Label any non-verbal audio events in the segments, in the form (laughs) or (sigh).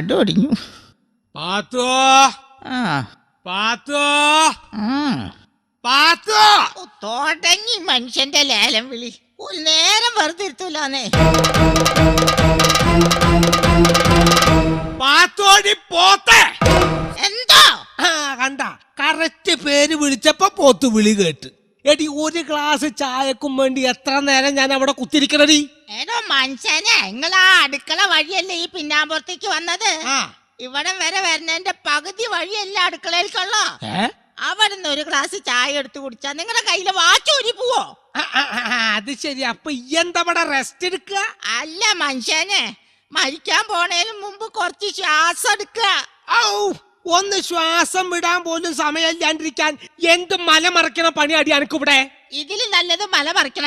അബേ എന്റെ പാത്തോ? ആ. പാത്തോ? പാത്തോ? ഓ, തുടങ്ങി മനുഷ്യന്റെ ലേലം വിളി. ഒരു നേരം വെറുതെ ഇരുത്തൂലെന്നേ പാത്തോടി പോത്തെ. എന്തോ? ആ കണ്ട. കറക്റ്റ് പേര് വിളിച്ചപ്പോ പോത്ത് വിളി കേട്ട്. എടി ഒരു ഗ്ലാസ് ചായക്കും വേണ്ടി എത്ര നേരം ഞാൻ അവിടെ കുത്തിരിക്കണടി? ഏതോ മനുഷ്യനെ നിങ്ങളാ അടുക്കള വഴിയല്ലേ ഈ പിന്നാമ്പുറത്തേക്ക് വന്നത്? ഇവിടെ വരെ വരുന്നതിന്റെ പകുതി വഴിയല്ല അടുക്കളയിലേക്കുള്ളോ അവിടെ അവിടുന്ന് ഒരു ഗ്ലാസ് ചായ എടുത്ത് കുടിച്ചാ നിങ്ങളുടെ കയ്യിൽ പോവോ? ആ, ആ, ആ, അത് ശരി. അപ്പൊ എന്താ റെസ്റ്റ് എടുക്കുക അല്ല മനുഷ്യനെ മരിക്കാൻ പോണേലും മുമ്പ് കുറച്ച് ശ്വാസം എടുക്കുക ഔ! ഒന്ന് ശ്വാസം വിടാൻ പോലും സമയമില്ലാണ്ടിരിക്കാൻ എന്ത് മല മറക്കണ പണി അടി അനക്കിവിടെ? ഇതിൽ നല്ലത് മല പറിക്കണ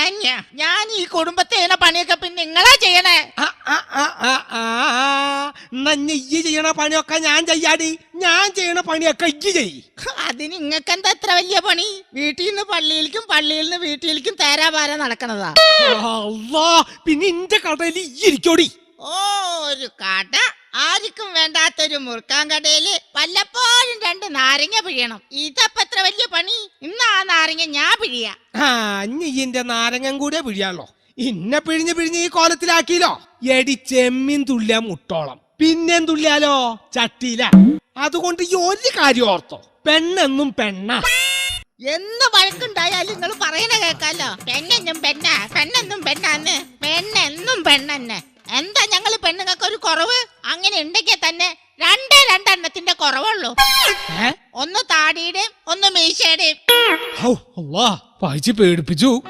ഞാൻ ഈ കുടുംബത്തെ ചെയ്യണ പണിയൊക്കെ പിന്നെ നിങ്ങളാ ചെയ്യണേ. ആ, ആ, ആ, ആ, ആ, ആ. എന്നാ ഇനി ഇയ്യ് ചെയ്യണ പണിയൊക്കെ ഞാൻ ചെയ്യാടി. ഞാൻ ചെയ്യണ പണിയൊക്കെ ഇജ്ജ് ചെയ് അതിന് നിങ്ങൾക്ക് എന്താ എത്ര വലിയ പണി? വീട്ടിൽ നിന്ന് പള്ളിയിലേക്കും പള്ളിയിൽ നിന്ന് വീട്ടിലേക്കും തേരാപാര നടക്കണതാ. അല്ലാ പിന്നെ ഇന്റെ കടയിൽ ഇരിക്കോടി. ഓ ഒരു കട. ആർക്കും വേണ്ടാത്തൊരു മുറുക്കാങ്കടയിൽ വല്ലപ്പോഴും രണ്ട് നാരങ്ങ പിഴിയണം. ഇതപ്പ എത്ര വലിയ പണി? ഇന്ന് ആ നാരങ്ങ ഞാൻ പിഴിയ. ആ ഇനി ഇന്റെ നാരങ്ങൻ കൂടെ പിഴിയാണല്ലോ ഇന്നെ പിഴിഞ്ഞ് പിഴിഞ്ഞ് ഈ കോലത്തിലാക്കിയില്ലോ എടി ചെമ്മീൻ തുള്ളിയ മുട്ടോളം. പിന്നെ തുള്ളിയാലോ? ചട്ടിയില. അതുകൊണ്ട് ഈ ഒരു കാര്യം ഓർത്തോ. പെണ്ണെന്നും പെണ്ണ. എന്ന് വഴക്കുണ്ടായാലും നിങ്ങൾ പറയണ കേക്കാലോ പെണ്ണെന്നും പെണ്ണ പെണ്ണെന്നും പെണ്ണാന്ന്. പെണ്ണെന്നും പെണ്ണെന്നെ. എന്താ ഞങ്ങൾ പെണ്ണുങ്ങൾക്ക് ഒരു കുറവ്? അങ്ങനെ ഉണ്ടെങ്കിൽ തന്നെ രണ്ടേ രണ്ടെണ്ണത്തിന്റെ കുറവുള്ളൂ. ഒന്ന് താടിയുടെയും ഒന്ന് മീശയുടെയും. വായിച്ച് പേടിപ്പിച്ചു.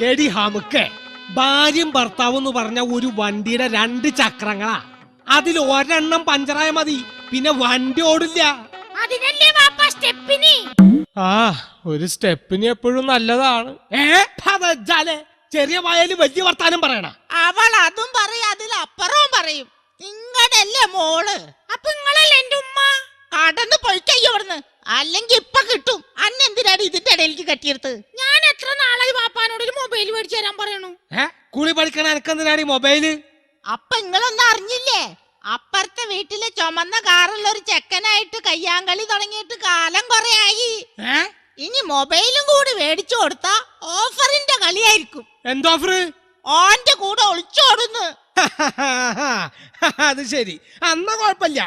എടി ഹമുക്കെ ഭാര്യയും ഭർത്താവും എന്ന് പറഞ്ഞ ഒരു വണ്ടിയുടെ രണ്ട് ചക്രങ്ങളാ. അതിൽ ഒരെണ്ണം പഞ്ചറായ മതി പിന്നെ വണ്ടി ഓടില്ല. അതിനല്ലേ വാപ്പ സ്റ്റെപ്പിനി? ആ ഒരു സ്റ്റെപ്പിനി എപ്പോഴും നല്ലതാണ്. ഏ. ചെറിയ വായാലും വലിയ വർത്താനം പറയണ. അവൾ അതും പറയും അതിലപ്പുറവും പറയും. നിങ്ങടല്ലേ മോൾ? അപ്പൊ നിങ്ങളല്ലേ എന്റെ ഉമ്മ? കടന്ന് പൊയ്ക്കയ്യോ അവിടുന്ന് അല്ലെങ്കിൽ ഇപ്പൊ കിട്ടും. അന്നെന്തിനാണ് ഇതിന്റെ ഇടയിലേക്ക് കെട്ടിയെടുത്ത്? ഞാൻ എത്ര നാളായി വാപ്പാനോട് ഒരു മൊബൈൽ മേടിച്ചു തരാൻ പറയണു? ഏ? കുളി പഠിക്കണ എനക്കെന്തിനാണ് ഈ മൊബൈൽ? അപ്പൊ നിങ്ങളൊന്നും അറിഞ്ഞില്ലേ? അപ്പുറത്തെ വീട്ടിലെ ചുമന്ന കാറുള്ള ഒരു ചെക്കനായിട്ട് കയ്യാങ്കളി തുടങ്ങിയിട്ട് കാലം കൊറേ ആയി. ഏ? ഇനി മൊബൈലും കൂടി മേടിച്ചു കൊടുത്താ ഓഫറിന്റെ കളിയായിരിക്കും. എന്തോഫർ ഓന്റെ കൂടെ ഒളിച്ചോടുന്നു. (laughs) അത് ശരി. അന്ന കുഴപ്പമില്ല.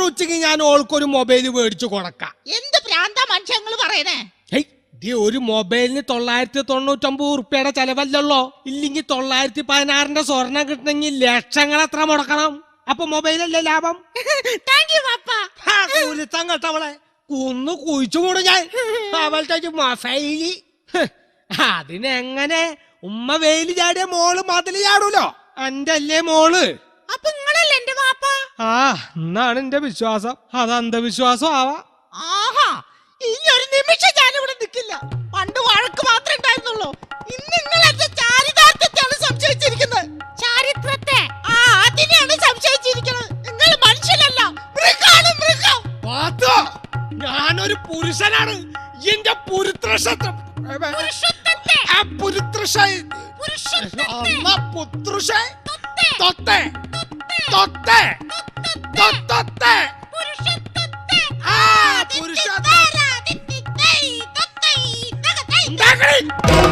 ഉച്ചയ്ക്ക് ഞാൻ ഓൾക്കൊരു മൊബൈൽ മേടിച്ചു കൊടുക്കാം. എന്ത് പ്രാന്ത മനുഷ്യങ്ങൾ പറയണേ ഒരു മൊബൈലിന് തൊള്ളായിരത്തി തൊണ്ണൂറ്റൊമ്പത് ഉറുപ്പിയുടെ ചെലവല്ലല്ലോ ഇല്ലെങ്കിൽ തൊള്ളായിരത്തി പതിനാറിന്റെ സ്വർണം കിട്ടണമെങ്കിൽ ലക്ഷങ്ങൾ എത്ര മുടക്കണം? അപ്പൊ മൊബൈലല്ലേ ലാഭം? (laughs) കൂലിത്തം കേട്ടവളെ കുന്നു കുഴിച്ചു കൂടും ഞാൻ. (laughs) അവളുടെ ഒരു മൊബൈലി. അതിനെങ്ങനെ? ഉമ്മ വെയിൽ ചാടിയ മോൾ മതിൽ ചാടൂലോ? എന്റെ അല്ലേ മോൾ. അപ്പൊ നിങ്ങളല്ലേ എന്റെ വാപ്പ? ആ എന്നാണ് എന്റെ വിശ്വാസം. അത് അന്ധവിശ്വാസം ആവാ. ആഹാ ഇനി ഒരു നിമിഷം ഞാൻ ഇവിടെ നിൽക്കില്ല. പണ്ട് വഴക്ക് മാത്രമേ ഉണ്ടായിരുന്നുള്ളൂ. ഇന്ന് നിങ്ങൾ എന്റെ ചാരിതാർത്ഥത്തെയാണ് സംശയിച്ചിരിക്കുന്നത്. ചാരിത്രത്തെ? ആ അതിനെയാണ് സംശയിച്ചിരിക്കുന്നത്. നിങ്ങൾ മനുഷ്യനല്ല മൃഗാണ് മൃഗം. ഞാനൊരു പുരുഷനാണ്. എന്റെ പുരുത്രക്ഷത്രം പുരുഷ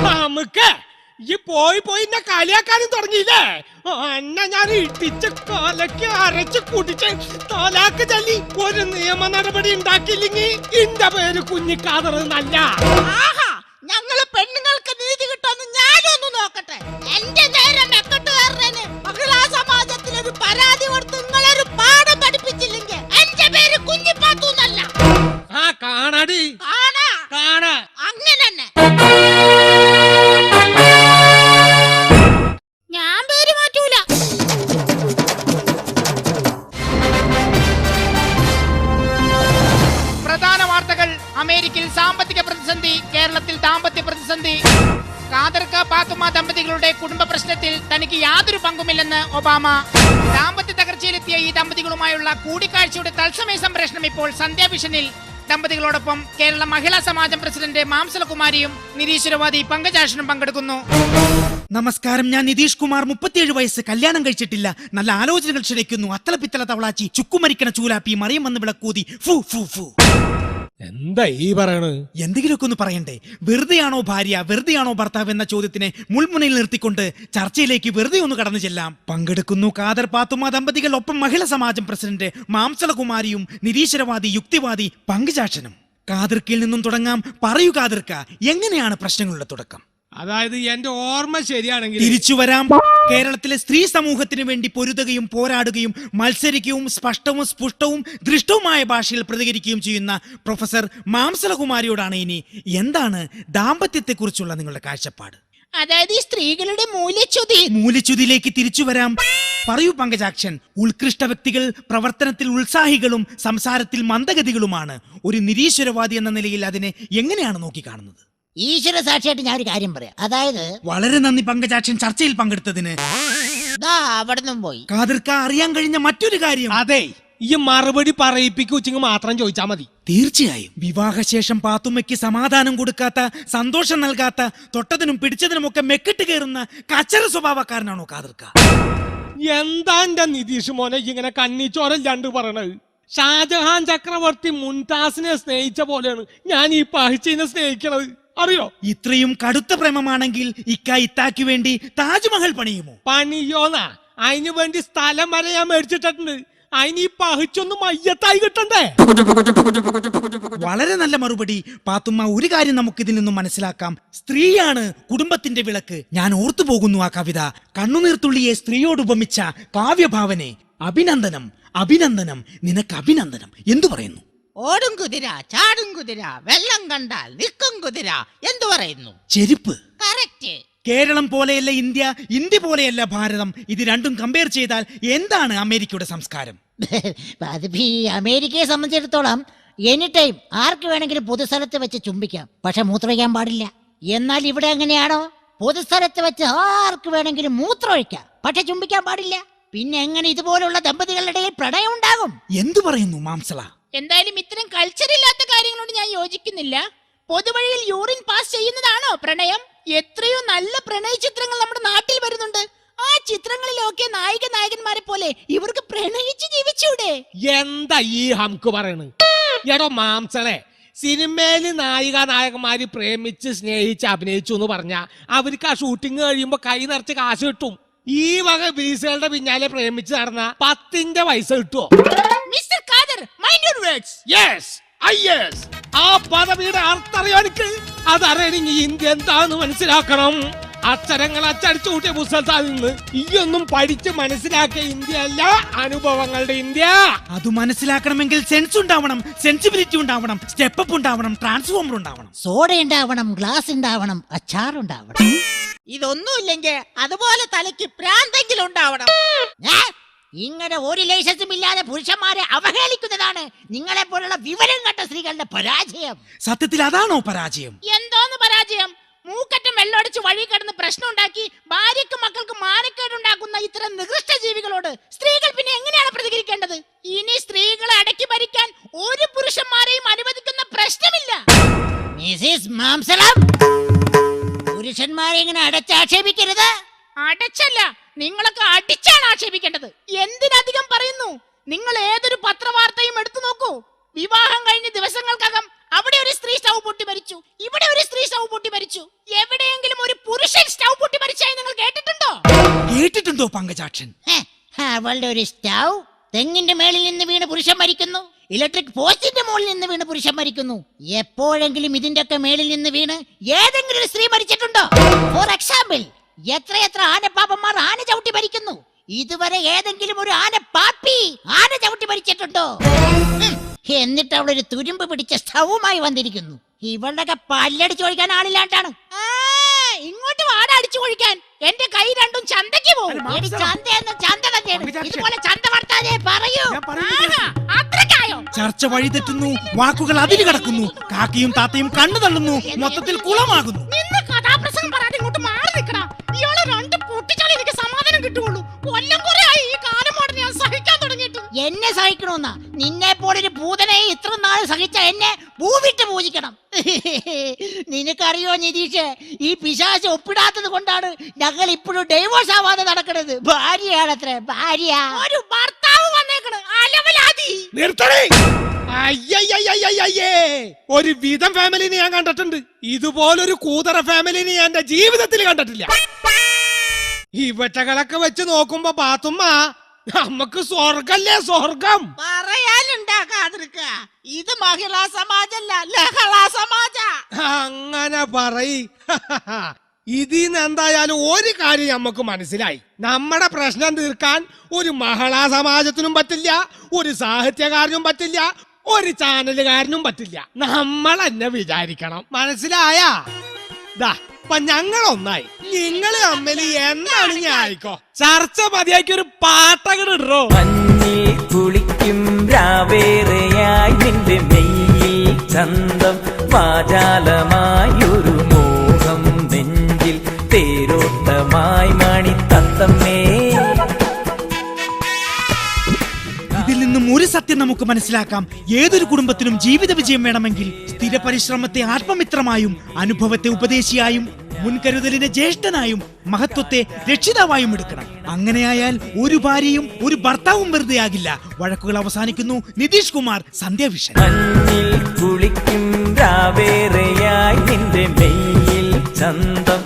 നമുക്ക് ഈ പോയി പോയി എന്നെ കളിയാക്കാനും തുടങ്ങിയില്ലേ? എന്നെ ഞാൻ ഇട്ടിച്ച് കൊലക്ക് അരച്ച് കുടിച്ച് തോലാക്ക് ചൊല്ലി ഒരു നിയമ നടപടി ഉണ്ടാക്കിയില്ലെങ്കിൽ എന്റെ പേര് കുഞ്ഞിക്കാതർ പങ്കുമില്ലെന്ന് ഒബാമ. ദാമ്പത്യ തകർച്ചയിലെത്തിയ ഈ ദമ്പതികളുമായുള്ള കൂടിക്കാഴ്ചയുടെ തത്സമയ സംപ്രേഷണം ഇപ്പോൾ സന്ധ്യാഭിഷനിൽ ദമ്പതികളോടൊപ്പം കേരള മഹിളാ സമാജം പ്രസിഡന്റ് മാംസലകുമാരിയും നിരീശ്വരവാദി പങ്കജാഷനും പങ്കെടുക്കുന്നു. നമസ്കാരം ഞാൻ നിതീഷ് കുമാർ. മുപ്പത്തിയേഴ് വയസ്സ് കല്യാണം കഴിച്ചിട്ടില്ല. നല്ല ആലോചനകൾ ക്ഷണിക്കുന്നു. അത്തലപ്പിത്തല തവളാച്ചി ചുക്കുമരിക്കണ ചൂലാപ്പി മറിയം വന്ന് വിളക്കൂതി. ഫു ഫു ഫു. എന്താ ഈ പറയണ് എന്തെങ്കിലുമൊക്കെ ഒന്ന് പറയണ്ടേ? വെറുതെയാണോ ഭാര്യ വെറുതെയാണോ ഭർത്താവ് എന്ന ചോദ്യത്തിനെ മുൾമുനയിൽ നിർത്തിക്കൊണ്ട് ചർച്ചയിലേക്ക് വെറുതെ ഒന്ന് കടന്നു ചെല്ലാം? പങ്കെടുക്കുന്നു കാദർ പാത്തുമ ദമ്പതികൾ ഒപ്പം മഹിളാ സമാജം പ്രസിഡന്റ് മാംസലകുമാരിയും നിരീശ്വരവാദി യുക്തിവാദി പങ്കുചാക്ഷനും കാതിർക്കിൽ നിന്നും തുടങ്ങാം. പറയൂ കാതിർക്ക എങ്ങനെയാണ് പ്രശ്നങ്ങളുടെ തുടക്കം? അതായത് എന്റെ ഓർമ്മ ശരിയാണെങ്കിൽ തിരിച്ചു വരാം. കേരളത്തിലെ സ്ത്രീ സമൂഹത്തിന് വേണ്ടി പൊരുതുകയും പോരാടുകയും മത്സരിക്കുകയും സ്പഷ്ടവും സ്പുഷ്ടവും ദൃഷ്ടവുമായ ഭാഷയിൽ പ്രതികരിക്കുകയും ചെയ്യുന്ന പ്രൊഫസർ മാംസലകുമാരിയോടാണ് ഇനി എന്താണ് ദാമ്പത്യത്തെക്കുറിച്ചുള്ള നിങ്ങളുടെ കാഴ്ചപ്പാട്? അതായത് ഈ സ്ത്രീകളുടെ മൂല്യച്യുതി. മൂല്യച്യുതിയിലേക്ക് തിരിച്ചു വരാം. പറയൂ പങ്കജാക്ഷൻ. ഉത്കൃഷ്ട വ്യക്തികൾ പ്രവർത്തനത്തിൽ ഉത്സാഹികളും സംസാരത്തിൽ മന്ദഗതികളുമാണ്. ഒരു നിരീശ്വരവാദി എന്ന നിലയിൽ അതിനെ എങ്ങനെയാണ് നോക്കിക്കാണുന്നത്? ഈശ്വര സാക്ഷിയായിട്ട് ഞാൻ ഒരു കാര്യം പറയാം. അതായത് വളരെ നന്ദി പങ്കജാക്ഷൻ ചർച്ചയിൽ പങ്കെടുത്തതിന്. ദാ അവിടുന്ന് പോയി. കാതിർക്ക അറിയാൻ കഴിഞ്ഞ മറ്റൊരു കാര്യം. അതെ ഈ മറുപടി പറയിപ്പിക്കുച്ചിങ് മാത്രം ചോദിച്ചാ മതി. തീർച്ചയായും. വിവാഹശേഷം പാത്തുമ്മയ്ക്ക് സമാധാനം കൊടുക്കാത്ത സന്തോഷം നൽകാത്ത തൊട്ടതിനും പിടിച്ചതിനും ഒക്കെ മെക്കിട്ട് കയറുന്ന കച്ചറ സ്വഭാവക്കാരനാണോ കാതിർക്ക? എന്താ എന്റെ നിതീഷ് മോനെ ഇങ്ങനെ കണ്ണിച്ചോരല്ലാണ്ട് പറയണത്? ഷാജഹാൻ ചക്രവർത്തി മുൻതാസിനെ സ്നേഹിച്ച പോലെയാണ് ഞാൻ ഈ പഹിച്ചിനെ സ്നേഹിക്കണത്. അറിയോ? ഇത്രയും കടുത്ത പ്രേമമാണെങ്കിൽ ഇക്ക ഇത്താക്ക് വേണ്ടി താജ്മഹൽ പണിയുമോ? പണിയോന്നാ? അതിന് വേണ്ടി സ്ഥലം വരെ ഞാൻ മേടിച്ചിട്ടുണ്ട്. അതിന് ഈ പഹിച്ചൊന്ന് മയ്യത്തായി കിട്ടണ്ടേ? വളരെ നല്ല മറുപടി. പാത്തുമ്മ ഒരു കാര്യം നമുക്ക് ഇതിൽ നിന്നും മനസ്സിലാക്കാം. സ്ത്രീയാണ് കുടുംബത്തിന്റെ വിളക്ക്. ഞാൻ ഓർത്തു പോകുന്നു ആ കവിത. കണ്ണുനീർത്തുള്ളിയെ സ്ത്രീയോട് ഉപമിച്ച കാവ്യഭാവനെ. അഭിനന്ദനം അഭിനന്ദനം നിനക്ക് അഭിനന്ദനം. എന്തു പറയുന്നു? ഓടും കുതിര ചാടും കുതിര വെള്ളം കണ്ടാൽ നിൽക്കും കുതിര എന്തു പറയുന്നു? ചെരുപ്പ്. കറക്റ്റ്. കേരളം പോലെയല്ല ഇന്ത്യ ഇന്ത്യ പോലെയല്ല ഭാരതം. ഇത് രണ്ടും കമ്പയർ ചെയ്താൽ എന്താണ് അമേരിക്കയുടെ സംസ്കാരം? (laughs) അത് ഈ അമേരിക്കയെ സംബന്ധിച്ചിടത്തോളം എനി ടൈം ആർക്ക് വേണമെങ്കിലും പൊതുസ്ഥലത്ത് വെച്ച് ചുംബിക്കാം. പക്ഷെ മൂത്രമൊഴിക്കാൻ പാടില്ല. എന്നാൽ ഇവിടെ എങ്ങനെയാണോ പൊതുസ്ഥലത്ത് വെച്ച് ആർക്ക് വേണമെങ്കിലും മൂത്രമൊഴിക്കാം. പക്ഷെ ചുംബിക്കാൻ പാടില്ല. പിന്നെ എങ്ങനെ ഇതുപോലുള്ള ദമ്പതികളുടെ ഇടയിൽ പ്രണയം ഉണ്ടാകും? എന്തു പറയുന്നു മാംസള? എന്തായാലും ഇത്തരം കൾച്ചർ ഇല്ലാത്ത കാര്യങ്ങളോട് ഞാൻ യോജിക്കുന്നില്ല. പൊതുവഴിയിൽ യൂറിൻ പാസ് ചെയ്യുന്നതാണോ പ്രണയം? എത്രയോ നല്ല പ്രണയ ചിത്രങ്ങൾ നമ്മുടെ നാട്ടിൽ വരുന്നുണ്ട്. ആ ചിത്രങ്ങളിലൊക്കെ നായിക നായകന്മാരെ പോലെ ഇവർക്ക് പ്രണയിച്ച് ജീവിച്ചൂടെ? എന്താ ഈ ഹംക്ക് പറയണ്? എടോ മാംസളെ സിനിമയിൽ നായിക നായകന്മാര് പ്രേമിച്ച് സ്നേഹിച്ച് അഭിനയിച്ചു എന്ന് പറഞ്ഞ അവർക്ക് ആ ഷൂട്ടിംഗ് കഴിയുമ്പോ കൈ നിറച്ച് കാശ് കിട്ടും. ഈ വക ബീസുകളുടെ പിന്നാലെ പ്രേമിച്ച് നടന്ന പത്തിന്റെ പൈസ കിട്ടുമോ വേർഡ്സ് യെസ് ഐ യെസ് ആ പദവിയുടെ അർത്ഥം അറിയോ എനിക്ക് അതറിയണമെങ്കിൽ ഇന്ത്യ എന്താന്ന് മനസ്സിലാക്കണം. അക്ഷരങ്ങൾ അച്ചടിച്ചു കൂട്ടിയ പുസ്തകത്തിൽ നിന്ന് ഈ ഒന്നും പഠിച്ച് മനസ്സിലാക്കിയ ഇന്ത്യ അല്ല അനുഭവങ്ങളുടെ ഇന്ത്യ. അത് മനസ്സിലാക്കണമെങ്കിൽ സെൻസ് ഉണ്ടാവണം സെൻസിബിലിറ്റി ഉണ്ടാവണം സ്റ്റെപ്പ് അപ്പ് ഉണ്ടാവണം ട്രാൻസ്ഫോമർ ഉണ്ടാവണം. സോഡ ഉണ്ടാവണം ഗ്ലാസ് ഉണ്ടാവണം അച്ചാർ ഉണ്ടാവണം. ഇതൊന്നുമില്ലെങ്കിൽ അതുപോലെ തലയ്ക്ക് പ്രാന്തെങ്കിലും ഉണ്ടാവണം? ഇങ്ങനെ ഒരു ലൈസൻസും ഇല്ലാതെ പുരുഷന്മാരെ അവഹേളിക്കുന്നതാണ് നിങ്ങളെ പോലുള്ള വിവരം കണ്ട സ്ത്രീകളുടെ പരാജയം. സത്യത്തിൽ അതാണോ പരാജയം? എന്തോന്ന് പരാജയം? മൂക്കറ്റം വെള്ളമടിച്ച് വഴി കിടന്ന് പ്രശ്നം ഉണ്ടാക്കി ഭാര്യക്കും മക്കൾക്ക് മാനക്കേടുണ്ടാക്കുന്ന ഇത്തരം നികൃഷ്ട ജീവികളോട് സ്ത്രീകൾ പിന്നെ എങ്ങനെയാണ് പ്രതികരിക്കേണ്ടത്? ഇനി സ്ത്രീകളെ അടക്കി ഭരിക്കാൻ ഒരു പുരുഷന്മാരെയും അനുവദിക്കുന്ന പ്രശ്നമില്ല. മിസിസ് മാംസളം പുരുഷന്മാരെ ഇങ്ങനെ അടച്ചാക്ഷേപിക്കരുത്. അടച്ചല്ല നിങ്ങളൊക്കെ അടിച്ചാണ് ആക്ഷേപിക്കേണ്ടത്. എന്തിനധികം പറയുന്നു? നിങ്ങൾ ഏതൊരു പത്രവാർത്തയും എടുത്തു നോക്കൂ. വിവാഹം കഴിഞ്ഞ ദിവസങ്ങൾക്കകം അവിടെ ഒരു സ്ത്രീ സ്റ്റൗ പൊട്ടി മരിച്ചു. ഇവിടെ ഒരു സ്ത്രീ സ്റ്റൗ പൊട്ടി മരിച്ചു. എവിടെയെങ്കിലും ഒരു പുരുഷൻ സ്റ്റൗ പൊട്ടി മരിച്ചായി നിങ്ങൾ കേട്ടിട്ടുണ്ടോ? കേട്ടിട്ടുണ്ടോ പങ്കജാക്ഷൻ? അവളുടെ ഒരു സ്റ്റൗ തെങ്ങിന്റെ മേളിൽ നിന്ന് വീണ് പുരുഷൻ മരിക്കുന്നു. ഇലക്ട്രിക് പോസ്റ്റിന്റെ മുകളിൽ നിന്ന് വീണ് പുരുഷൻ മരിക്കുന്നു. എപ്പോഴെങ്കിലും ഇതിന്റെ ഒക്കെ മേളിൽ നിന്ന് വീണ് ഏതെങ്കിലും ഒരു സ്ത്രീ മരിച്ചിട്ടുണ്ടോ? ഫോർ എക്സാമ്പിൾ എത്രയെത്ര ആനപ്പാപ്പന്മാർ ആന ചവിട്ടി ഭരിക്കുന്നു? ഇതുവരെ ഏതെങ്കിലും ഒരു ആന പാപ്പി ആന ചവിട്ടി ഭരിച്ചിട്ടുണ്ടോ? എന്നിട്ട് അവിടെ ഒരു തുരുമ്പ് പിടിച്ച സ്ഥവുമായി വന്നിരിക്കുന്നു. ഇവളുടെ പല്ലടിച്ചു ഒഴിക്കാൻ ആളില്ലാണ്ടാണ്. ഇങ്ങോട്ട് വാട അടിച്ചു കൊഴിക്കാൻ എന്റെ കൈ രണ്ടും ചന്തയ്ക്ക് പോകും ചന്ത എന്ന് ചന്ത തന്നെയാണ്. ഇതുപോലെ ചന്ത വർത്താതെ പറയൂ. ചർച്ച വഴിതെറ്റുന്നു വാക്കുകൾ അതിന് കടക്കുന്നു കാക്കിയും താത്തയും കണ്ണു തള്ളുന്നു മൊത്തത്തിൽ കുളമാകുന്നു. നിതീഷ് ഈ പിശാച് ഒപ്പിടാത്തത് കൊണ്ടാണ് ഞങ്ങൾ ഇപ്പോഴും ഡൈവോഴ്സ് ആവാതെ നടക്കുന്നത്. ഭാര്യയാണത്രേ ഭാര്യ. ഒരു ഭർത്താവ് വന്നേക്കണ്. അലവലാതി. നിർത്തണേ അയ്യയ്യയ്യയ്യേ ഒരു വിധം ഫാമിലിനെ ഞാൻ കണ്ടിട്ടുണ്ട്. ഇതുപോലൊരു കൂതറ ഫാമിലിനെ ഞാൻ എന്റെ ജീവിതത്തിൽ കണ്ടിട്ടില്ല. ഇവറ്റകളൊക്കെ വെച്ച് നോക്കുമ്പോ പാത്തുമ്മ നമ്മക്ക് സ്വർഗല്ലേ സ്വർഗം? പറയാനുണ്ടാക്കാതിരിക്ക ഇത് മഹിളാ സമാജല്ല ലഹളാ സമാജ. അങ്ങനെ പറയ്. (laughs) ഇതിന്ന് എന്തായാലും ഒരു കാര്യം നമുക്ക് മനസ്സിലായി. നമ്മുടെ പ്രശ്നം തീർക്കാൻ ഒരു മഹളാ സമാജത്തിനും പറ്റില്ല ഒരു സാഹിത്യകാരനും പറ്റില്ല ഒരു ചാനലുകാരനും പറ്റില്ല. നമ്മൾ എന്നെ വിചാരിക്കണം. മനസ്സിലായാ? ദാ ഇപ്പൊ ഞങ്ങൾ ഒന്നായി. നിങ്ങൾ തമ്മിൽ എന്താണ് ഞാൻ ആയിക്കോ ചർച്ച മതിയാക്കി ഒരു പാട്ടകട് ഇടോ മഞ്ഞിൽ കുളിക്കും രാവേറെയായി നിന്റെ മെയ്യിൽ ചന്തം വാചാലമായൊരു ഒരു സത്യം നമുക്ക് മനസ്സിലാക്കാം. ഏതൊരു കുടുംബത്തിനും ജീവിത വിജയം വേണമെങ്കിൽ സ്ഥിര പരിശ്രമത്തെ ആത്മമിത്രമായും അനുഭവത്തെ ഉപദേശിയായും മുൻകരുതലിനെ ജ്യേഷ്ഠനായും മഹത്വത്തെ രക്ഷിതാവായും എടുക്കണം. അങ്ങനെയായാൽ ഒരു ഭാര്യയും ഒരു ഭർത്താവും വെറുതെ ആകില്ല. വഴക്കുകൾ അവസാനിക്കുന്നു. നിതീഷ് കുമാർ സന്ധ്യാവിഷൻ. കുളിക്കും ചന്തം